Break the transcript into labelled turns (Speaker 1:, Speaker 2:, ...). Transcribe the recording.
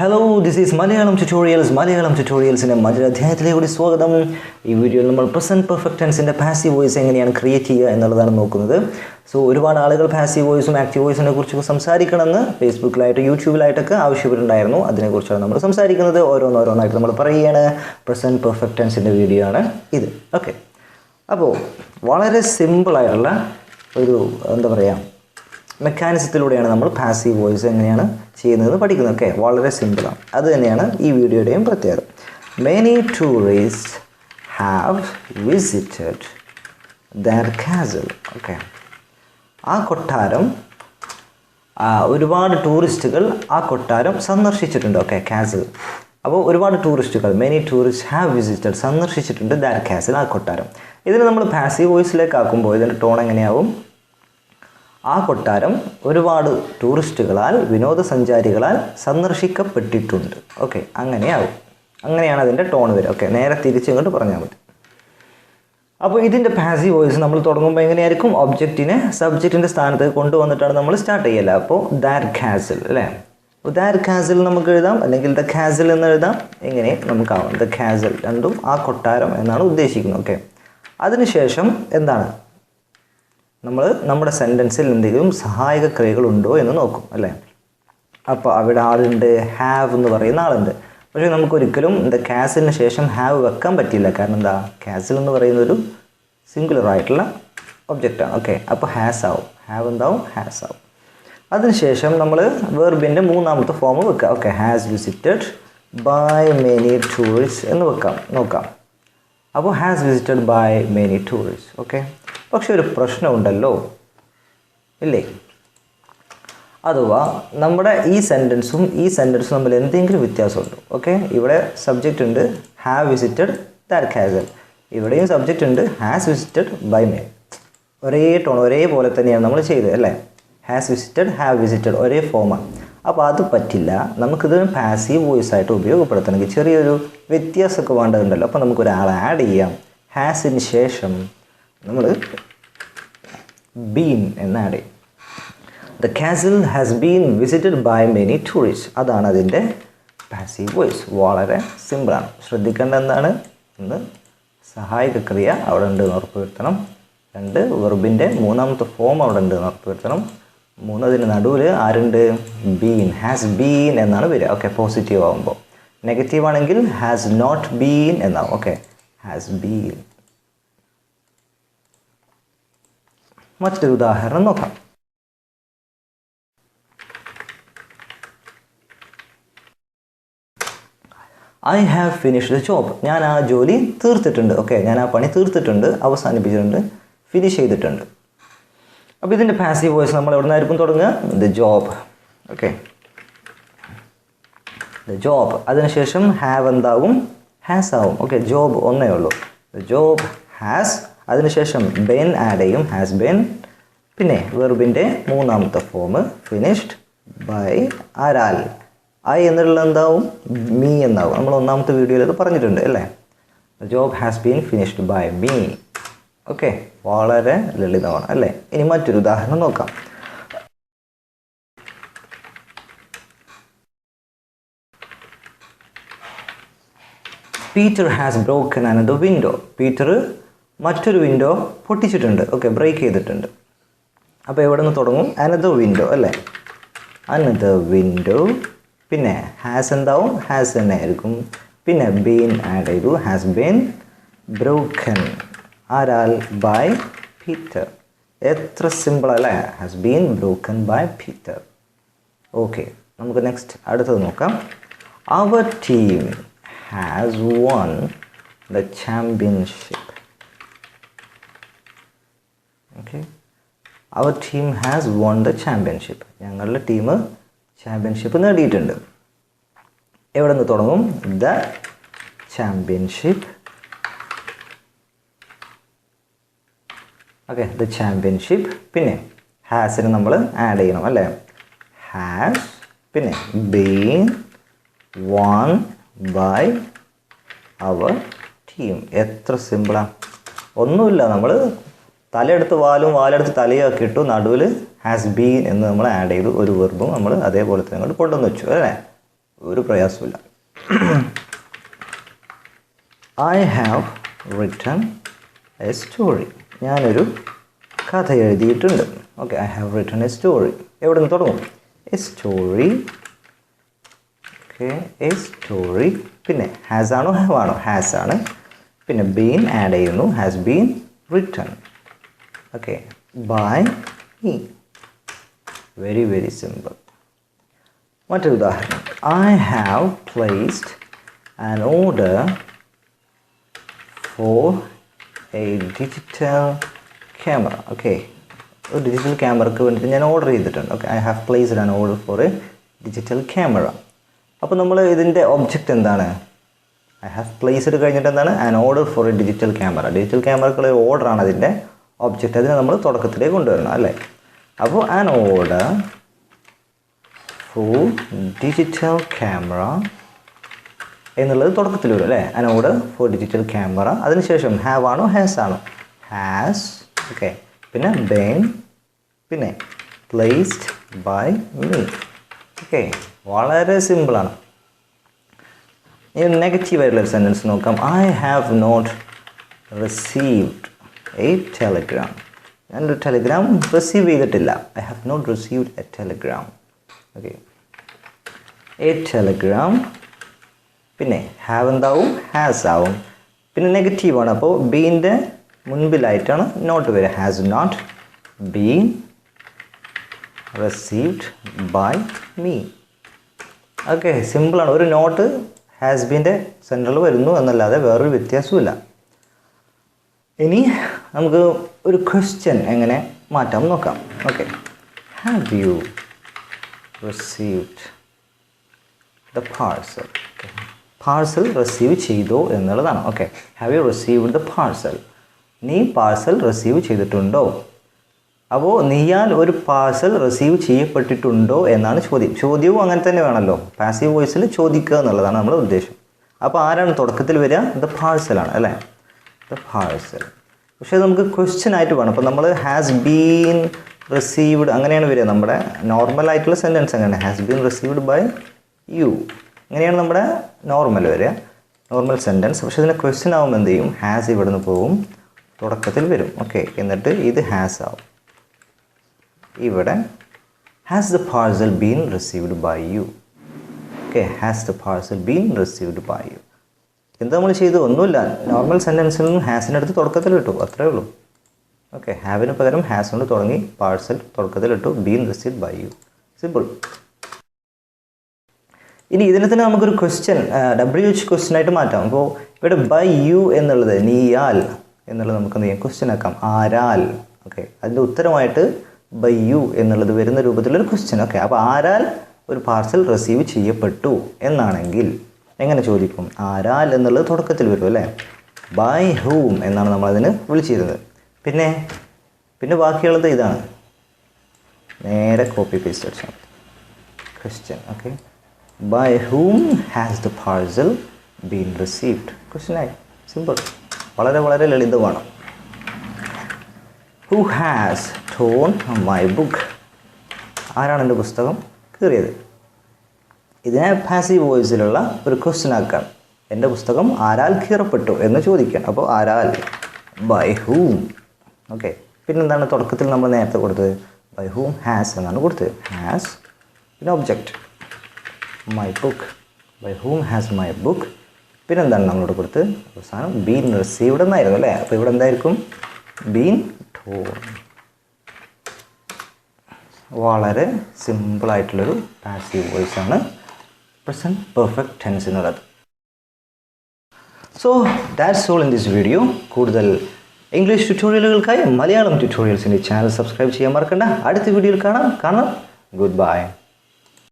Speaker 1: Hello this is Malayalam tutorials Malayalam ട്യൂട്ടോറിയൽസിന്റെ മറ്റൊരു അധ്യായത്തിലേക്ക് കൂടി സ്വാഗതം. ഈ വീഡിയോയിൽ നമ്മൾ പ്രസന്റ് പെർഫെക്റ്റ് ടെൻസിന്റെ പാസീവ് വോയിസ് എങ്ങനെയാണ് ക്രിയേറ്റ് ചെയ്യുക എന്നുള്ളതാണ് നോക്കുന്നത്. സോ ഒരുപാട് ആളുകൾ പാസീവ് വോയിസും ആക്റ്റീവ് വോയിസിനെ കുറിച്ചൊക്കെ സംസാരിക്കണമെന്ന് ഫേസ്ബുക്കിലായിട്ട് യൂട്യൂബിലായിട്ടൊക്കെ ആവശ്യപ്പെട്ടിട്ടുണ്ടായിരുന്നു. അതിനെക്കുറിച്ചാണ് നമ്മൾ സംസാരിക്കുന്നത്. ഓരോന്നോരോന്നായിട്ട് നമ്മൾ പറയുകയാണ്. പ്രസന്റ് പെർഫെക്റ്റ് ടെൻസിന്റെ വീഡിയോ ആണ് ഇത്. ഓക്കെ അപ്പോൾ വളരെ സിമ്പിളായിട്ടുള്ള ഒരു എന്താ പറയുക മെക്കാനിസത്തിലൂടെയാണ് നമ്മൾ പാസീവ് വോയിസ് എങ്ങനെയാണ് ചെയ്യുന്നത് പഠിക്കുന്നത് ഓക്കെ വളരെ സിമ്പിളാണ് അത് തന്നെയാണ് ഈ വീഡിയോയുടെയും പ്രത്യേകത. Many tourist have visited the castle okay ആ കൊട്ടാരം ഒരുപാട് ടൂറിസ്റ്റുകൾ ആ കൊട്ടാരം സന്ദർശിച്ചിട്ടുണ്ട് ഓക്കെ കാസൽ അപ്പോൾ ഒരുപാട് ടൂറിസ്റ്റുകൾ മെനി ടൂറിസ്റ്റ് ഹാവ് വിസിറ്റഡ് സന്ദർശിച്ചിട്ടുണ്ട് ദാറ്റ് കാസൽ ആ കൊട്ടാരം. ഇതിന് നമ്മൾ പാസീവ് വോയിസിലേക്ക് ആക്കുമ്പോൾ ഇതിന്റെ ടോൺ എങ്ങനെയാവും? ആ കൊട്ടാരം ഒരുപാട് ടൂറിസ്റ്റുകളാൽ വിനോദസഞ്ചാരികളാൽ സന്ദർശിക്കപ്പെട്ടിട്ടുണ്ട്. ഓക്കെ അങ്ങനെയാവും. അങ്ങനെയാണ് അതിന്റെ ടോൺ വരിക. ഓക്കെ നേരെ തിരിച്ചിങ്ങോട്ട് പറഞ്ഞാൽ മതി. അപ്പോൾ ഇതിന്റെ പാസീവ് വോയിസ് നമ്മൾ തുടങ്ങുമ്പോൾ എങ്ങനെയായിരിക്കും? ഒബ്ജക്റ്റിനെ സബ്ജക്റ്റിന്റെ സ്ഥാനത്ത് കൊണ്ടുവന്നിട്ടാണ് നമ്മൾ സ്റ്റാർട്ട് ചെയ്യല. അപ്പോൾ ദാറ്റ് ഖാസിൽ അല്ലേ? ദാറ്റ് ഖാസിൽ നമുക്ക് എഴുതാം. അല്ലെങ്കിൽ ദ ഖാസിൽ എന്ന് എഴുതാം. എങ്ങനെ നമുക്കാവാം ദ ഖാസിൽ രണ്ടും ആ കൊട്ടാരം എന്നാണ് ഉദ്ദേശിക്കുന്നത്. ഓക്കെ. അതിനുശേഷം എന്താണ്? നമ്മൾ നമ്മുടെ സെന്റൻസിൽ എന്തെങ്കിലും സഹായക ക്രിയകളുണ്ടോ എന്ന് നോക്കും അല്ലേ? അപ്പോൾ അവിടെ ആളുണ്ട് ഹാവ് എന്ന് പറയുന്ന ആളുണ്ട്. പക്ഷേ നമുക്കൊരിക്കലും എന്താ കാസിന് ശേഷം ഹാവ് വെക്കാൻ പറ്റില്ല കാരണം എന്താ? കാസിൽ എന്ന് പറയുന്ന ഒരു സിംഗുലർ ആയിട്ടുള്ള ഒബ്ജക്റ്റാണ് ഓക്കെ അപ്പോൾ ഹാസ് ആവും. ഹാവ് എന്താവും? ഹാസ് ആവും. അതിനുശേഷം നമ്മൾ വേർബിന്റെ മൂന്നാമത്തെ ഫോം വെക്കുക. Okay has visited by many tourist എന്ന് വെക്കാം. നോക്കാം. അപ്പോൾ has visited by many tourist okay പക്ഷെ ഒരു പ്രശ്നമുണ്ടല്ലോ. ഇല്ലേ? അഥവാ നമ്മുടെ ഈ സെന്റൻസും ഈ സെന്റൻസും തമ്മിൽ എന്തെങ്കിലും വ്യത്യാസമുണ്ട്? ഓക്കെ ഇവിടെ സബ്ജക്റ്റ് ഉണ്ട് ഹാവ് വിസിറ്റഡ് ദാറ്റ് ഹാസൽ ഇവിടെയും സബ്ജക്റ്റ് ഉണ്ട് ഹാസ് വിസിറ്റഡ് ബൈ മേ ഒരേ ടോൺ ഒരേപോലെ തന്നെയാണ് നമ്മൾ ചെയ്തത് അല്ലേ? ഹാസ് വിസിറ്റഡ് ഹാവ് വിസിറ്റഡ് ഒരേ ഫോമാണ് അപ്പോൾ അത് പറ്റില്ല. നമുക്കിത് പാസീവ് വോയിസ് ആയിട്ട് ഉപയോഗപ്പെടുത്തണമെങ്കിൽ ചെറിയൊരു വ്യത്യാസമൊക്കെ വേണ്ടതുണ്ടല്ലോ. അപ്പോൾ നമുക്കൊരാളെ ആഡ് ചെയ്യാം. ഹാസിന് ശേഷം നമ്മൾ ബീൻ എന്ന് ആഡ് ചെയ്യും. The castle has been visited by many tourist അതാണ് അതിന്റെ പാസീവ് വോയിസ് വളരെ സിമ്പിളാണ് ശ്രദ്ധിക്കേണ്ട എന്താണ്? ഒന്ന് സഹായക ക്രിയ അവിടെ ഉണ്ട് എന്ന് ഉറപ്പുവരുത്തണം. രണ്ട് വെർബിന്റെ മൂന്നാമത്തെ ഫോം അവിടെ ഉണ്ട് എന്ന് ഉറപ്പുവരുത്തണം. മൂന്നതിന് നടുവിൽ ആരുണ്ട്? ബീൻ ഹാസ് ബീൻ എന്നാണ് വരിക. ഓക്കെ പോസിറ്റീവ് ആകുമ്പോൾ നെഗറ്റീവ് ആണെങ്കിൽ ഹാസ് നോട്ട് ബീൻ എന്നാവും. ഓക്കെ ഹാസ് ബീൻ മറ്റൊരു ഉദാഹരണം നോക്കാം. I have finished the job ഞാൻ ആ ജോലി തീർത്തിട്ടുണ്ട്. ഓക്കെ ഞാൻ ആ പണി തീർത്തിട്ടുണ്ട് അവസാനിപ്പിച്ചിട്ടുണ്ട് ഫിനിഷ് ചെയ്തിട്ടുണ്ട്. അപ്പോൾ ഇതിന്റെ പാസീവ് വോയിസ് നമ്മൾ എവിടെ നിന്നായിരിക്കും തുടങ്ങുക? The job okay the job അതിനുശേഷം ഹാവ് എന്താകും? ഹാസ് ആവും. ഓക്കെ ജോബ് ഒന്നേ ഉള്ളൂ. ദ ജോബ് ഹാസ് അതിനുശേഷം ബെൻ ആഡ് ചെയ്യും ഹാസ് ബെൻ പിന്നെ വെർബിന്റെ മൂന്നാമത്തെ ഫോം ഫിനിഷ്ഡ് ബൈ ആരാൽ. ഐ എന്നുള്ള എന്താവും? മീ എന്നാവും. നമ്മൾ ഒന്നാമത്തെ വീഡിയോയിൽ അത് പറഞ്ഞിട്ടുണ്ട് അല്ലേ? Job has been finished by me okay വളരെ ലളിതമാണ് അല്ലേ? ഇനി മറ്റൊരു ഉദാഹരണം നോക്കാം. Peter has broken another window Peter മറ്റൊരു വിൻഡോ പൊട്ടിച്ചിട്ടുണ്ട്. ഓക്കെ ബ്രേക്ക് ചെയ്തിട്ടുണ്ട്. അപ്പോൾ എവിടെ നിന്ന് തുടങ്ങും? അനദർ വിൻഡോ അല്ലേ? അനദർ വിൻഡോ പിന്നെ ഹാസ് എന്താവും? ഹാസ് തന്നെ ആയിരിക്കും. പിന്നെ ബീൻ ആഡ് ചെയ്തു. ഹാസ് ബീൻ ബ്രോക്കൻ ആരാൽ? ബൈ പീറ്റർ എത്ര സിമ്പിൾ അല്ലേ? Has been broken by Peter okay നമുക്ക് നെക്സ്റ്റ് അടുത്തത് നോക്കാം. അവർ team has won the championship okay our team has won the championship ഞങ്ങളുടെ ടീം ചാമ്പ്യൻഷിപ്പ് നേടിയിട്ടുണ്ട്. എവിടെ നിന്ന് തുടങ്ങും? The championship okay the championship പിന്നെ ഹാസിന് നമ്മൾ ആഡ് ചെയ്യണം അല്ലേ? ഹാസ് പിന്നെ been won by our team എത്ര സിമ്പിളാണ് ഒന്നുമില്ല നമ്മൾ തലയെടുത്ത് വാലും വാലെടുത്ത് തലയൊക്കെ ഇട്ടു നടുവിൽ ഹാസ് ബീൻ എന്ന് നമ്മൾ ആഡ് ചെയ്തു ഒരു വെർബും നമ്മൾ അതേപോലെ തന്നെ അങ്ങോട്ട് കൊണ്ടുവന്ന് വെച്ചു അല്ലേ? ഒരു പ്രയാസമില്ല I have written a story ഞാനൊരു കഥ എഴുതിയിട്ടുണ്ട്. Okay I have written a story എവിടെ നിന്ന് തുടങ്ങും? A story okay a story പിന്നെ ഹാസ് ആണോ ഹാവ് ആണോ? ഹാസ് ആണ്. പിന്നെ ബീൻ ആഡ് ചെയ്യുന്നു. Has been written okay by me very very simple മറ്റൊരു ഉദാഹരണം I have placed an order for a digital camera okay ഒരു ഡിജിറ്റൽ ക്യാമറക്ക് വേണ്ടിയിട്ട് ഞാൻ ഓർഡർ ചെയ്തിട്ടുണ്ട്. Okay I have placed an order for a digital camera അപ്പോൾ നമ്മൾ ഇതിന്റെ ഒബ്ജക്റ്റ് എന്താണ്? ഐ ഹാവ് പ്ലേസ്ഡ് കഴിഞ്ഞിട്ട് എന്താണ്? An order for a digital camera digital ക്യാമറക്കുള്ള ഓർഡറാണ് അതിന്റെ ഒബ്ജക്റ്റ് അതിനെ നമ്മൾ തുടക്കത്തിലേക്ക് കൊണ്ടുവരണം അല്ലേ? അപ്പോൾ an order for digital camera എന്നുള്ളത് തുടക്കത്തിൽ വരും അല്ലേ? An order for digital camera അതിനുശേഷം ഹാവ് ആണോ ഹാസ് ആണോ? ഹാസ് ഓക്കെ പിന്നെ ബെയിൻ പിന്നെ പ്ലേസ്ഡ് ബൈ മീ ഓക്കെ വളരെ സിമ്പിളാണ് ഇനി നെഗറ്റീവ് ആയിട്ടുള്ള സെന്റൻസ് നോക്കാം. I have not received a telegram ഞാനൊരു ടെലിഗ്രാം റിസീവ് ചെയ്തിട്ടില്ല. I have not received a telegram okay a telegram പിന്നെ ഹാവ് എന്താവും? ഹാസ് ആവും. പിന്നെ നെഗറ്റീവാണ് അപ്പോൾ ബീന്റെ മുൻപിലായിട്ടാണ് നോട്ട് വരിക has not been received by me okay സിമ്പിളാണ് ഒരു നോട്ട് ഹാസ് ബീന്റെ സെന്ററിൽ വരുന്നു എന്നല്ലാതെ വേറൊരു വ്യത്യാസവുമില്ല. ഇനി നമുക്ക് ഒരു ക്വസ്റ്റ്യൻ എങ്ങനെ മാറ്റാം നോക്കാം. Okay have you received the parcel parcel receive ചെയ്തോ എന്നുള്ളതാണ്. Okay have you received the parcel നീ പാഴ്സൽ റിസീവ് ചെയ്തിട്ടുണ്ടോ? അപ്പോൾ നീയാൽ ഒരു പാഴ്സൽ റിസീവ് ചെയ്യപ്പെട്ടിട്ടുണ്ടോ എന്നാണ് ചോദ്യം. ചോദ്യവും അങ്ങനെ തന്നെ വേണമല്ലോ പാസീവ് വോയിസിൽ ചോദിക്കുക എന്നുള്ളതാണ് നമ്മുടെ ഉദ്ദേശം. അപ്പോൾ ആരാണ് തുടക്കത്തിൽ വരിക? ദ പാഴ്സലാണ് അല്ലേ? പാഴ്സൽ പക്ഷേ നമുക്ക് ക്വസ്റ്റ്യൻ ആയിട്ട് വേണം. അപ്പോൾ നമ്മൾ ഹാസ് ബീൻ റിസീവ്ഡ് അങ്ങനെയാണ് വരിക. നമ്മുടെ നോർമൽ ആയിട്ടുള്ള സെന്റൻസ് അങ്ങനെ has been received by you അങ്ങനെയാണ് നമ്മുടെ നോർമൽ വരിക. നോർമൽ സെന്റൻസ് പക്ഷേ ഇതിന് ക്വസ്റ്റ്യൻ ആവുമ്പോൾ എന്ത് ചെയ്യും? ഹാസ് ഇവിടെ നിന്ന് പോവും. തുടക്കത്തിൽ വരും. ഓക്കെ എന്നിട്ട് ഇത് ഹാസ് ആവും. ഇവിടെ has the parcel been received by you okay has the parcel been received by you എന്താ നമ്മൾ ചെയ്ത് ഒന്നുമില്ല. നോർമൽ സെന്റൻസിൽ നിന്നും ഹാസിന്റെ അടുത്ത് തുടക്കത്തിൽ ഇട്ടു. അത്രേ ഉള്ളൂ. ഓക്കെ ഹാവിന് പകരം ഹാസ് കൊണ്ട് തുടങ്ങി പാഴ്സൽ തുടക്കത്തിൽ ഇട്ടു. Been receive by you simple ഇനി ഇതിനെ തന്നെ നമുക്കൊരു ക്വസ്റ്റ്യൻ ഡബ്ല്യു എച്ച് ക്വസ്റ്റ്യൻ ആയിട്ട് മാറ്റാം. അപ്പോൾ ഇവിടെ ബൈ യു എന്നുള്ളത് നീയാൽ എന്നുള്ളത് നമുക്ക് എന്ത് ചെയ്യാം? ക്വസ്റ്റ്യൻ ആക്കാം. ആരാൽ. ഓക്കെ അതിന്റെ ഉത്തരമായിട്ട് ബൈ യു എന്നുള്ളത് വരുന്ന രൂപത്തിലൊരു ക്വസ്റ്റ്യൻ ഓക്കെ അപ്പോൾ ആരാൽ ഒരു പാർസൽ റിസീവ് ചെയ്യപ്പെട്ടു എന്നാണെങ്കിൽ എങ്ങനെ ചോദിക്കും? ആരാൽ എന്നുള്ളത് തുടക്കത്തിൽ വരും അല്ലേ? ബൈ ഹൂം എന്നാണ് നമ്മളതിന് വിളിച്ചിരുന്നത്. പിന്നെ പിന്നെ ബാക്കിയുള്ളത് ഇതാണ്. നേരെ കോപ്പി പേസ്റ്റ് അടിച്ചാൽ question okay by whom has the parcel been received ക്വസ്റ്റ്യനായി simple വളരെ വളരെ ലളിതമാണ്. Who has torn my book ആരാണ് എന്റെ പുസ്തകം കീറിയത്? ഇതിനെ പാസീവ് വോയിസിലുള്ള ഒരു ക്വസ്റ്റ്യൻ ആക്കാം. എന്റെ പുസ്തകം ആരാൽ കീറപ്പെട്ടു എന്ന് ചോദിക്കാം. അപ്പോൾ ആരാൽ? ബൈ ഹൂം ഓക്കെ പിന്നെന്താണ് തുടക്കത്തിൽ നമ്മൾ നേരത്തെ കൊടുത്തത്? ബൈ ഹൂം ഹാസ് എന്നാണ് കൊടുത്തത്. ഹാസ് പിന്നെ object my book by whom has my book പിന്നെന്താണ് നമ്മളോട് കൊടുത്ത് അവസാനം ബീൻ റിസീവ്ഡ് എന്നായിരുന്നു അല്ലേ? അപ്പോൾ ഇവിടെ എന്തായിരിക്കും? ബീൻ ടോൺ വളരെ സിമ്പിളായിട്ടുള്ളൊരു പാസീവ് വോയിസ് ആണ് present perfect ടെൻസിനുള്ളത് so that's all in this video കൂടുതൽ ഇംഗ്ലീഷ് ട്യൂട്ടോറിയലുകൾക്കായി മലയാളം ട്യൂട്ടോറിയൽസിന്റെ ചാനൽ സബ്സ്ക്രൈബ് ചെയ്യാൻ മറക്കണ്ട. അടുത്ത വീഡിയോയിൽ കാണാം. കാണാം. Good bye